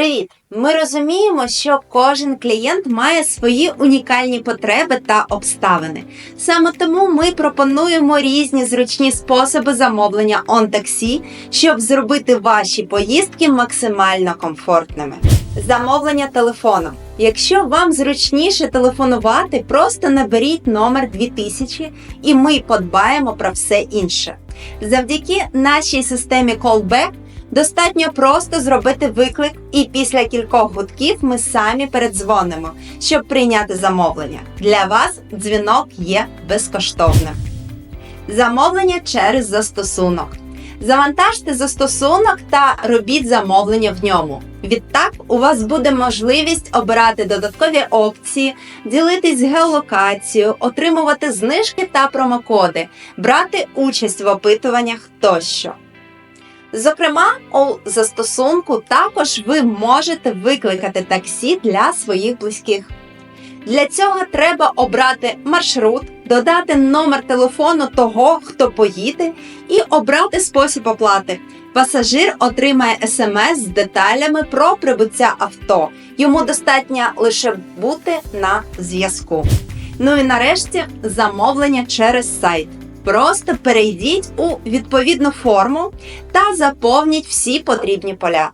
Привіт! Ми розуміємо, що кожен клієнт має свої унікальні потреби та обставини. Саме тому ми пропонуємо різні зручні способи замовлення он-таксі, щоб зробити ваші поїздки максимально комфортними. Замовлення телефоном. Якщо вам зручніше телефонувати, просто наберіть номер 2000 і ми подбаємо про все інше. Завдяки нашій системі Callback Достатньо просто зробити виклик, і після кількох гудків ми самі передзвонимо, щоб прийняти замовлення. Для вас дзвінок є безкоштовним. Замовлення через застосунок. Завантажте застосунок та робіть замовлення в ньому. Відтак у вас буде можливість обирати додаткові опції, ділитись геолокацією, отримувати знижки та промокоди, брати участь в опитуваннях тощо. Зокрема, у застосунку також ви можете викликати таксі для своїх близьких. Для цього треба обрати маршрут, додати номер телефону того, хто поїде, і обрати спосіб оплати. Пасажир отримає смс з деталями про прибуття авто. Йому достатньо лише бути на зв'язку. Ну і нарешті замовлення через сайт. Просто перейдіть у відповідну форму та заповніть всі потрібні поля.